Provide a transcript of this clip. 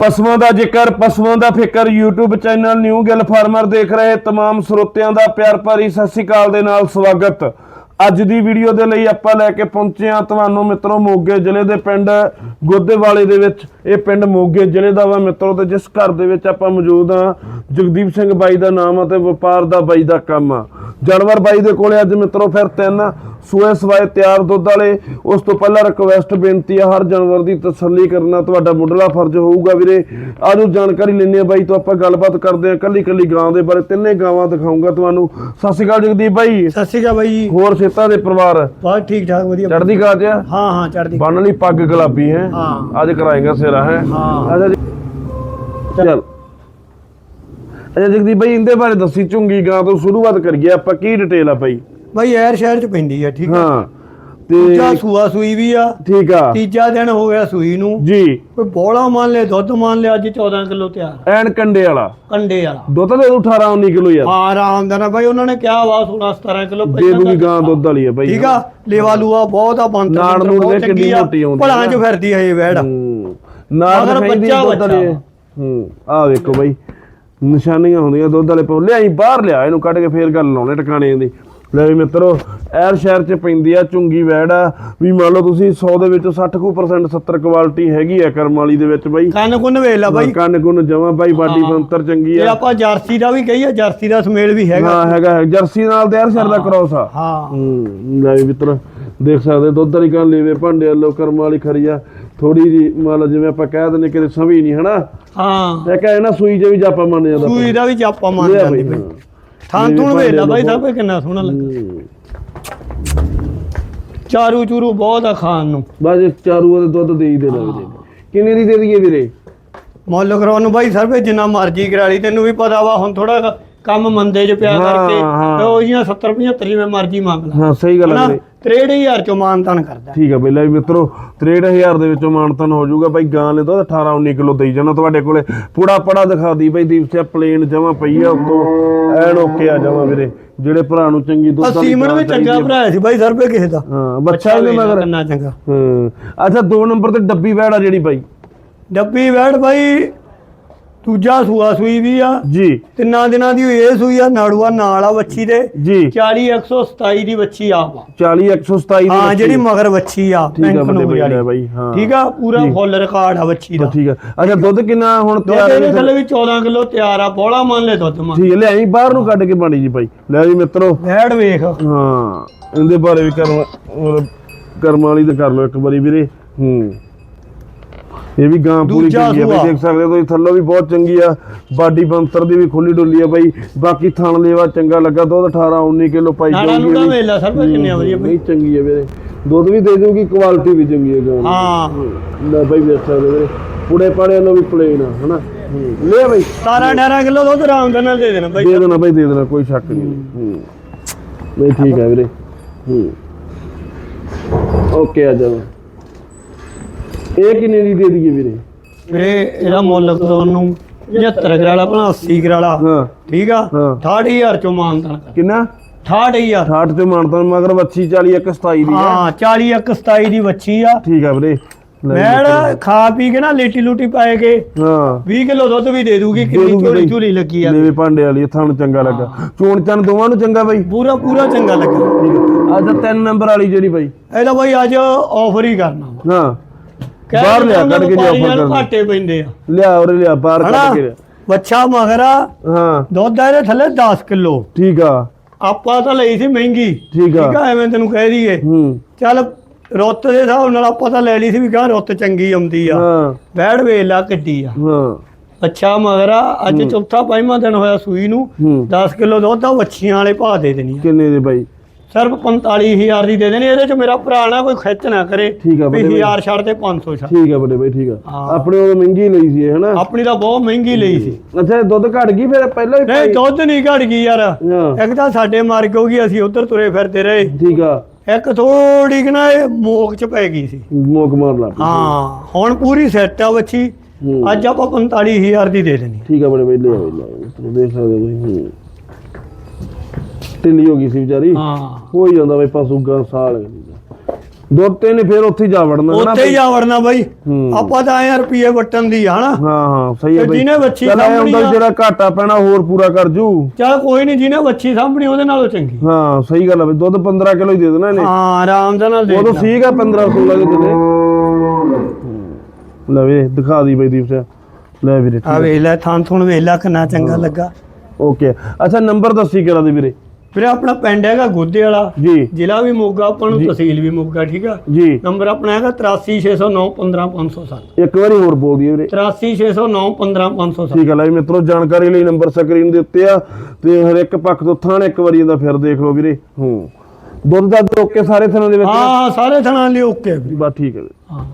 ਪਸ਼ੂਆਂ ਦਾ ਜ਼ਿਕਰ, ਪਸ਼ੂਆਂ ਦਾ ਫਿਕਰ, YouTube channel new Gill farmer ਦੇਖ ਰਹੇ ਤਮਾਮ ਸਰੋਤਿਆਂ ਦਾ ਪਿਆਰ ਭਰੀ ਸਤਿ ਸ੍ਰੀ ਅਕਾਲ ਦੇ ਨਾਲ ਸਵਾਗਤ। ਅੱਜ ਦੀ ਵੀਡੀਓ ਦੇ ਲਈ ਆਪਾਂ ਲੈ ਕੇ ਪਹੁੰਚੇ ਹਾਂ ਤੁਹਾਨੂੰ ਮਿੱਤਰੋ ਮੋਗੇ ਜ਼ਿਲ੍ਹੇ ਦੇ ਪਿੰਡ ਗੋਦੇਵਾਲੇ ਦੇ ਵਿੱਚ। ਇਹ ਪਿੰਡ ਮੋਗੇ ਜ਼ਿਲ੍ਹੇ ਦਾ ਵਾ ਮਿੱਤਰੋ ਤੇ ਜਿਸ ਘਰ ਦੇ ਵਿੱਚ ਆਪਾਂ ਮੌਜੂਦ ਹਾਂ। ਜਗਦੀਪ ਸਿੰਘ ਬਾਈ ਦਾ ਨਾਮ ਆ ਤੇ ਵਪਾਰ ਦਾ ਬਾਈ ਦਾ ਕੰਮ ਆ। ਜਾਨਵਰ ਬਾਈ ਦੇ ਕੋਲੇ ਅੱਜ ਮਿੱਤਰੋ ਫਿਰ ਤਿੰਨ ਸੂਏ ਸਵਾਏ ਤਿਆਰ ਦੁੱਧ ਵਾਲੇ। ਉਸ ਤੋਂ ਪਹਿਲਾਂ ਰਿਕਵੈਸਟ ਬੇਨਤੀ ਆ ਹਰ ਜਾਨਵਰ ਦੀ ਤਸੱਲੀ ਕਰਨਾ ਤੁਹਾਡਾ ਮੁੱਢਲਾ ਫਰਜ਼ ਹੋਊਗਾ ਵੀਰੇ। ਆਜੋ ਜਾਣਕਾਰੀ ਲੈਣੀ ਆ ਬਾਈ ਤੋਂ ਆਪਾਂ ਗੱਲਬਾਤ ਕਰਦੇ ਆ। ਕੱਲੀ ਕੱਲੀ ਗਾਂ ਦੇ ਬਾਰੇ ਤਿੰਨੇ ਗਾਵਾਂ ਦਿਖਾਉਂਗਾ ਤੁਹਾਨੂੰ। ਸਤਿ ਸ਼੍ਰੀ ਅਕਾਲ ਜਗਦੀਪ ਬਾਈ। ਸਤਿ ਸ਼੍ਰੀ ਅਕਾਲ ਬਾਈ ਜੀ। ਹੋਰ ਸੇਤਾ ਦੇ ਪਰਿਵਾਰ? ਬਹੁਤ ਠੀਕ ਠਾਕ ਵਧੀਆ। ਚੜ੍ਹਦੀ ਕਲਾ ਚ ਆ? ਹਾਂ ਹਾਂ ਚੜ੍ਹਦੀ ਬੰਨ ਲਈ ਪੱਗ ਗੁਲਾਬੀ ਹੈ। ਹਾਂ। ਅੱਜ ਕਰਾਏਗਾ ਸਿਰਾ ਹੈ? ਹਾਂ। ਅੱਛਾ ਜੀ ਚੱਲ। ਅੱਛਾ ਜਗਦੀਪ ਬਾਈ ਇਹਦੇ ਬਾਰੇ ਦੱਸੀ ਝੁੰਗੀ ਗਾਂ ਤੋਂ ਸ਼ੁਰੂਆਤ ਕਰੀਏ ਆਪਾਂ ਕੀ ਡਿਟੇਲ ਆ ਬਾਈ? ਬਾਈ ਐਰ ਸ਼ਹਿਰ ਚ ਪੈਂਦੀ ਆ ਠੀਕ ਆ। ਹਾਂ ਦੂਜਾ ਤੇ ਸੂਆ ਸੂਈ ਵੀ ਆ ਠੀਕ ਆ। ਤੀਜਾ ਦਿਨ ਹੋ ਗਿਆ ਸੂਈ ਨੂੰ। ਜੀ। ਕੋਈ ਬੋਲਾ ਮੰਨ ਲੈ ਦੁੱਧ ਮੰਨ ਲਿਆ ਅੱਜ 14 ਕਿਲੋ ਤਿਆਰ। ਐਨ ਕੰਡੇ ਵਾਲਾ। ਕੰਡੇ ਵਾਲਾ। ਦੁੱਧ ਦੇ 18 19 ਕਿਲੋ ਯਾਰ ਹਾਂ ਆਰਾਮ ਦਾ ਨਾ ਬਾਈ ਉਹਨਾਂ ਨੇ ਕਿਹਾ ਵਾ 16 17 ਕਿਲੋ ਦੇ ਦੂਗੀ ਗਾਂ ਦੁੱਧ ਵਾਲੀ ਆ ਬਾਈ ਠੀਕ ਆ ਲੇਵਾ ਲੂਆ ਬਹੁਤ ਆ ਬੰਦ ਨਾੜ ਨੂੜ ਵੇਖ ਕਿੰਨੀ ਮੋਟੀ ਆਉਂਦੀ ਭਲਾਂ। ਚ ਫਿਰਦੀ ਹੈ ਇਹ ਵੈੜ। ਦੀ ਬੱਚਾ ਬੱਚਾ। ਹੂੰ ਆ ਵੇਖੋ ਬਾਈ। ਨਿਸ਼ਾਨੀਆਂ ਹੁੰਦੀਆਂ ਦੁੱਧ ਵਾਲੇ ਪੋ ਲਿਆਈ ਬਾਹਰ ਲਿਆ ਇਹਨੂੰ ਕੱਢ ਕੇ ਫੇਰ ਗੱਲ ਲਾਉਣੇ ਟਿਕਾਣੇ ਦੀ। ਲੈ ਵੀ ਮਿੱਤਰੋ ਐਰ ਸ਼ਹਿਰ ਚ ਪੈਂਦੀ ਆ ਚੁੰਗੀ ਵੈੜ ਆ। ਵੀ ਮੰਨ ਲਓ ਤੁਸੀਂ 100 ਦੇ ਵਿੱਚੋਂ 60 ਕੁ percent 70 ਕੁਆਲਿਟੀ ਹੈਗੀ ਆ ਕਰਮ ਵਾਲੀ ਦੇ ਵਿੱਚ ਬਾਈ। ਕੰਨ ਕੁੰਨ ਵੇਖ ਲਾ ਬਾਈ। ਕੰਨ ਕੁੰਨ ਜਮਾ ਬਾਈ ਬਾਡੀ ਬੰਤਰ ਚੰਗੀ ਇਹ ਆ ਆਪਾਂ ਜਰਸੀ ਦਾ ਵੀ ਕਹੀਏ ਜਰਸੀ ਦਾ ਸਮੇਲ ਵੀ ਹੈਗਾ। ਹਾਂ ਹੈਗਾ। ਜਰਸੀ ਨਾਲ ਤੇ ਐਰ ਸ਼ਹਿਰ ਦਾ ਕ੍ਰੋਸ ਆ। ਹਾਂ। ਹੂੰ ਲੈ ਵੀ ਮਿੱਤਰ ਦੇਖ ਸਕਦੇ ਦੁੱਧ ਵਾਲੀ ਕਾਂ ਲੇਵੇ ਭਾਂਡੇ ਵੱਲੋਂ ਕਰਮ ਵਾਲੀ ਖਰੀ ਆ। ਥੋੜੀ ਜੀ ਮੰਨ ਲਓ ਜਿਵੇਂ ਆਪਾਂ ਕਹਿ ਦਿੰਦੇ ਕਿ ਸਭੀ ਨਹੀਂ ਹਨਾ? ਹਾਂ। ਇੱਕ ਹੈ ਨਾ ਸੂਈ ਜੇ ਵੀ ਜਾਪਾ ਮੰਨ ਜਾਂਦਾ ਸੂਈ ਦਾ ਵੀ ਜਾਪਾ ਮੰਨ ਜਾਂਦੀ ਬਈ। ਥਾਂ ਤੂੰ ਵੇਖ ਲਾ ਬਾਈ ਸਾਹਿਬ ਕਿੰਨਾ ਸੋਹਣਾ ਲੱਗਾ। ਚਾਰੂ ਚੂਰੂ ਬਹੁਤ ਆ ਖਾਣ ਨੂੰ। ਬਸ ਇਹ ਚਾਰੂ ਉਹਦੇ ਦੁੱਧ ਦੇ ਹੀ ਦੇ ਲੱਗਦੇ ਕਿੰਨੇ ਦੀ ਦੇ ਦਈਏ ਵੀਰੇ? ਮੁੱਲ ਕਰਾਉਣ ਨੂੰ ਬਾਈ ਸਰਵੇ ਜਿੰਨਾ ਮਰਜ਼ੀ ਕਰਾ ਲਈ ਤੈਨੂੰ ਵੀ ਪਤਾ ਵਾ ਹੁਣ ਥੋੜਾ ਕੰਮ ਮੰਦੇ ਚ ਪਿਆ ਕਰਕੇ। ਤੇ ਉਹ ਜੀਆਂ 70 75 ਮੈਂ ਮਰਜ਼ੀ ਮੰਗ ਲਾ। ਹਾਂ ਸਹੀ ਗੱਲ ਹੈ ਹਨਾ? ਵੀਰੇ। 63000 ਚੋਂ ਮਾਨਤਾਨ ਕਰਦਾ। ਠੀਕ ਹੈ ਵੀ ਮਿੱਤਰੋ 63000 ਦੇ ਵਿੱਚੋਂ ਮਾਨਤਨ ਹੋ ਜਾਊਗਾ। ਬਾਈ ਗਾਂ ਨੇ ਦੁੱਧ 18 19 ਕਿਲੋ ਦੇਈ ਜਾਣਾ ਤੁਹਾਡੇ ਕੋਲੇ। ਪੂੜਾ ਪੜਾ ਦਿਖਾ ਦੀ ਬਾਈ ਦੀਪ ਸਿਆ ਪਲੇਨ ਜਮਾ ਪਈ ਆ ਉੱਤੋਂ। ਐਨ ਓਕੇ ਆ ਜਮਾ ਵੀਰੇ। ਜਿਹੜੇ ਭਰਾ ਨੂੰ ਚੰਗੀ ਦੁੱਧ ਵਾਲੀ ਸੀਮਨ ਗਾਂ ਵੀ ਚੰਗਾ। ਭਰਾ ਸੀ ਬਾਈ ਸਰਵੇ ਕਿਸੇ ਦਾ। ਹਾਂ ਬੱਚਾ ਲਾ ਮਗਰ। ਕਿੰਨਾ ਚੰਗਾ। ਹਾਂ। ਅੱਛਾ ਦੋ ਨੰਬਰ ਤੇ ਡੱਬੀ ਵੈੜ ਆ ਜਿਹੜੀ ਬਾਈ। ਡੱਬੀ ਵੈੜ ਬਾਈ ਦੂਜਾ ਸੂਆ ਸੂਈ ਵੀ ਆ। ਜੀ। ਤਿੰਨਾਂ ਦਿਨਾਂ ਦੀ ਇਹ ਸੂਈ ਆ ਨਾੜੂਆ ਨਾਲ ਆ ਵੱਛੀ ਦੇ। ਜੀ। 40127 ਦੀ ਵੱਛੀ ਆ ਵਾ 40 127 ਦੀ ਹਾਂ। ਜਿਹੜੀ ਮਗਰ ਵੱਛੀ ਆ ਠੀਕ ਆ ਬੰਦੇ ਬਾਈ। ਲੈ ਹਾਂ। ਠੀਕ ਆ? ਪੂਰਾ। ਫੁੱਲ ਰਿਕਾਰਡ ਆ ਵੱਛੀ ਦਾ। ਠੀਕ ਆ। ਅੱਛਾ ਦੁੱਧ ਕਿੰਨਾ ਹੁਣ ਤਿਆਰ ਹੈ? ਥੱਲੇ ਵੀ 14 ਕਿਲੋ ਤਿਆਰ ਆ ਬੋਲਾ ਮੰਨ ਲੈ ਦੁੱਧ ਮੰਨ। ਠੀਕ ਹੈ ਲਿਆਈ ਬਾਹਰ ਨੂੰ ਕੱਢ ਕੇ ਬਾਣੀ ਜੀ ਬਾਈ ਲੈ ਜੀ ਮਿੱਤਰੋ। ਵੈੜ ਵੇਖ। ਹਾਂ ਇਹਦੇ ਬਾਰੇ ਵੀ ਕਰਮ ਕਰਮ ਵਾਲੀ ਤੇ ਕਰ ਲਓ ਇੱਕ ਵਾਰੀ ਵੀਰੇ। ਹੂੰ। ਇਹ ਵੀ ਗਾਂ ਪੂਰੀ ਚੰਗੀ ਆ ਬਈ। ਦੇਖ ਸਕਦੇ ਹੋ ਤੁਸੀਂ ਥੱਲੋਂ ਵੀ ਬਹੁਤ ਚੰਗੀ ਆ। ਬਾਡੀ ਬੰਤਰ ਦੀ ਵੀ ਖੁੱਲੀ ਡੁੱਲੀ ਆ ਬਾਈ। ਬਾਕੀ ਥਣ ਲੇਵਾ ਚੰਗਾ ਲੱਗਾ ਦੁੱਧ 18 19 ਕਿਲੋ ਪਾਈ ਜਾਊਗੀ ਨੂੜਾ ਇਹ ਵੀ। ਵੇਖ ਲੈ ਸਰ ਕਿੰਨੇ ਵਧੀਆ ਬਈ। ਨਹੀਂ ਚੰਗੀ ਆ ਵੀਰੇ। ਦੁੱਧ ਵੀ ਦੇ ਦੂਗੀ ਕੁਆਲਿਟੀ ਵੀ ਚੰਗੀ ਹੈ ਗਾਂ ਦੀ। ਹਾਂ। ਲੈ ਬਾਈ ਵੇਖ ਸਕਦੇ ਵੀਰੇ। ਪੁੜੇ ਪਾੜੇ ਨੂੰ ਵੀ ਪਲੇਨ ਆ ਹਨਾ? ਹੂੰ। ਲੈ ਬਾਈ। 17 18 ਕਿਲੋ ਦੁੱਧ ਆਰਾਮ ਦੇ ਨਾਲ ਦੇ ਦੇਣਾ ਬਾਈ। ਦੇ ਦੇਣਾ ਬਾਈ ਦੇ ਦੇਣਾ ਕੋਈ ਸ਼ੱਕ ਨਹੀਂ। ਹੂੰ। ਨਹੀਂ ਠੀਕ ਹੈ ਵੀਰੇ। ਹੂੰ। ਓਕੇ ਆ ਜਾਓ। ਇਹ ਕਿੰਨੇ ਦੀ ਦੇ ਦਈਏ ਵੀਰੇ? ਵੀਰੇ ਇਹਦਾ ਮੁੱਲ ਕਰਾਉਣ ਨੂੰ 75 ਕਰਾਲਾ ਭਲਾ 80 ਕਰਾਲਾ ਹਾਂ। ਠੀਕ ਆ? ਹਾਂ। 68000 ਚੋਂ ਮਾਨਤਾਨ ਕਿੰਨਾ? 68000 60 ਤੇ ਮਾਨਤਾ ਮਗਰ ਵੱਛੀ 40 ਇੱਕ 27 ਦੀ ਆ। ਹਾਂ 40 ਇੱਕ 27 ਦੀ ਵੱਛੀ ਆ। ਠੀਕ ਆ ਵੀਰੇ। ਲੈ ਜੀ। ਮੈੜ ਖਾ ਪੀ ਕੇ ਨਾ ਲੇਟੀ ਲੂਟੀ ਪਾਏ ਕੇ ਹਾਂ। 20 ਕਿਲੋ ਦੁੱਧ ਵੀ ਦੇ ਦੂਗੀ ਕਿੰਨੀ ਝੋਲੀ। ਝੋਲੀ ਲੱਗੀ ਆ। ਲੇਵੇ ਭਾਂਡੇ ਵਾਲੀ ਥਣ ਚੰਗਾ ਲੱਗਾ। ਚੋਣ ਚੰਨ ਦੋਵਾਂ ਨੂੰ ਚੰਗਾ ਬਾਈ? ਪੂਰਾ ਪੂਰਾ ਚੰਗਾ ਲੱਗਾ। ਠੀਕ ਆ। ਅੱਜ ਤਿੰਨ ਨੰਬਰ ਵਾਲੀ ਜਿਹੜੀ ਬਾਈ। ਇਹਦਾ ਬਾਈ ਅੱਜ ਆਫਰ ਹੀ ਕਰਨਾ ਵਾ। ਹਾਂ। ਕਹਿ ਬਾਹਰ ਲਿਆ ਕੱਢ ਕੇ ਲਿਆ ਵਪਾਰੀਆਂ ਨੂੰ ਘਾਟੇ ਪੈਂਦੇ ਆ। ਲਿਆ ਉਰੇ ਲਿਆ ਬਾਹਰ ਕੱਢ ਹਨਾ ਕੇ। ਬੱਚਾ ਮਗਰਾ ਹਾਂ। ਦੁੱਧ ਆ ਇਹਦੇ ਥੱਲੇ 10 ਕਿਲੋ। ਠੀਕ ਆ। ਆਪਾਂ ਤਾਂ ਲਈ ਸੀ ਮਹਿੰਗੀ। ਠੀਕ ਆ। ਠੀਕ ਆ ਐਵੇਂ ਤੈਨੂੰ ਕਹਿ ਦਈਏ। ਹੂੰ। ਚੱਲ ਰੁੱਤ ਦੇ ਹਿਸਾਬ ਨਾਲ ਆਪਾਂ ਤਾਂ ਲੈ ਲਈ ਸੀ ਵੀ ਗਾਂ ਰੁੱਤ ਚੰਗੀ ਆਉਂਦੀ ਆ। ਹਾਂ। ਬੈੜ ਵੇਲਾ ਕਿੱਡੀ ਆ। ਹਾਂ। ਅੱਛਾ ਮਗਰਾ ਅੱਜ ਚੌਥਾ ਪੰਜਵਾਂ ਦਿਨ ਹੋਇਆ ਸੂਈ ਨੂੰ। ਹੂੰ। 10 ਕਿਲੋ ਦੁੱਧ ਆ ਵੱਛੀਆਂ ਵਾਲੇ ਭਾਅ ਦੇ ਦੇਣੀ ਆ। ਕਿੰਨੇ ਦੇ ਬਾਈ? ਸਿਰਫ 45000 ਦੀ ਦੇ ਦੇਣੀ ਇਹਦੇ ਚ ਮੇਰਾ ਭਰਾ ਨਾ ਕੋਈ ਖਿੱਚ ਨਾ ਕਰੇ ਠੀਕ ਆ ਵੀ ਬੜੇ ਬਾਈ। 1000 ਛੱਡ ਤੇ 500 ਛੱਡ। ਠੀਕ ਆ ਬੜੇ ਬਾਈ ਠੀਕ ਆ। ਹਾਂ। ਆਪਣੇ ਉਹ ਮਹਿੰਗੀ ਲਈ ਸੀ ਇਹ ਹਨਾ? ਆਪਣੀ ਤਾਂ ਬਹੁਤ ਮਹਿੰਗੀ ਲਈ ਸੀ। ਅੱਛਾ ਦੁੱਧ ਘਟ ਗਈ ਫਿਰ ਪਹਿਲਾਂ ਹੀ ਨਹੀਂ ਦੁੱਧ ਨਹੀਂ ਘਟ ਗਈ ਯਾਰ। ਹਾਂ। ਇੱਕ ਤਾਂ ਸਾਡੇ ਮਾਰ ਹੋ ਗਈ ਅਸੀਂ ਉਧਰ ਤੁਰੇ ਫਿਰਦੇ ਰਹੇ। ਠੀਕ ਆ। ਇੱਕ ਥੋੜੀ ਕਿ ਨਾ ਇਹ ਮੋਕ ਚ ਪੈ ਗਈ ਸੀ। ਮੋਕ ਮਾਰ ਲਾ ਹਾਂ ਹੁਣ ਪੂਰੀ ਸੈੱਟ ਆ ਬੱਚੀ। ਹੂੰ। ਅੱਜ ਆਪਾਂ 45000 ਦੀ ਦੇ ਦੇਣੀ। ਠੀਕ ਆ ਬੜੇ ਬਾਈ ਲੈ ਆਓ, ਲੈ ਆਓ। ਦੇਖ ਸਕਦੇ ਹੋ ਤੁਸੀਂ ਹੂੰ। ਢਿੱਲੀ ਹੋ ਗਈ ਸੀ ਵਿਚਾਰੀ। ਹਾਂ। ਹੋ ਹੀ ਜਾਂਦਾ ਬਈ ਪਸ਼ੂ ਗਾਂ ਸਾਲ ਦੁੱਧ ਤੇ ਨੇ ਫਿਰ ਉੱਥੇ ਜਾ ਵੜਨਾ ਨਾ ਉੱਥੇ ਹੀ ਜਾ ਵੜਨਾ ਬਾਈ। ਆਪਾਂ ਤਾਂ ਆਏ ਆ ਰੁਪਏ ਵਟਣ ਦੀ ਹਨਾ? ਹਾਂ ਹਾਂ ਸਹੀ ਹੈ ਬਈ। ਜਿਹਨੇ ਐਂ ਸਾਂਭਣੀ ਆ- ਜਿਹੜਾ ਘਾਟਾ ਪੈਣਾ ਹੋਰ ਪੂਰਾ ਕਰ ਜੂ। ਚਲ ਕੋਈ ਨਹੀਂ ਜਿਹਨੇ ਵੱਛੀ ਸਾਂਭਣੀ ਉਹਦੇ ਨਾਲੋਂ ਚੰਗੀ। ਹਾਂ ਸਹੀ ਗੱਲ ਹੈ ਬਈ। ਦੁੱਧ 15 ਕਿਲੋ ਹੀ ਦੇ ਦੇਣਾ ਇਹਨੇ। ਹਾਂ ਆਰਾਮ ਦੇ ਨਾਲ ਦੇ ਉਦੋਂ ਸੀਗਾ 15 16 ਦੇ ਦਿਨੇ ਲੈ ਵੀ ਦਿਖਾ ਦੀ ਬਈ ਦੀਪ ਸਿੰਘ ਲੈ ਵੀਰੇ ਆ ਵੇਖ ਲੈ ਥਾਂ ਥੁਣ ਵੇਖ ਲੈ ਕਿੰਨਾ ਚੰਗਾ ਲੱਗਾ। ਓਕੇ। ਅੱਛਾ ਨੰਬਰ ਦੱਸੀ ਕਰਾ ਦੇ ਵੀਰੇ? ਫਿਰ ਆਪਣਾ ਪਿੰਡ ਹੈਗਾ ਗੋਦੇ ਵਾਲਾ। ਜੀ। ਜ਼ਿਲ੍ਹਾ ਵੀ ਮੋਗਾ ਆਪਾਂ ਨੂੰ ਤਹਿਸੀਲ ਵੀ ਮੋਗਾ ਠੀਕ ਆ? ਜੀ। ਨੰਬਰ ਆਪਣਾ ਹੈਗਾ 83609 15507 ਇੱਕ ਵਾਰੀ ਹੋਰ ਬੋਲ ਦਈਏ ਵੀਰੇ। 83609 15507 ਠੀਕ ਹੈ ਲੈ ਵੀ ਮਿੱਤਰੋ ਜਾਣਕਾਰੀ ਲਈ ਨੰਬਰ ਸਕਰੀਨ ਦੇ ਉੱਤੇ ਆ। ਤੇ ਹਰ ਇੱਕ ਪੱਖ ਤੋਂ ਥਾਣ ਇੱਕ ਵਾਰੀ ਇਹਦਾ ਫਿਰ ਦੇਖ ਲਓ ਵੀਰੇ। ਹੂੰ। ਦੁੱਧ ਦਾ ਓਕੇ ਸਾਰੇ ਥਾਂ ਦੇ ਵਿੱਚ? ਹਾਂ ਸਾਰੇ ਥਾਂ ਲਈ ਓਕੇ ਬਸ ਠੀਕ ਹੈ ਵੀਰੇ। ਹਾਂ।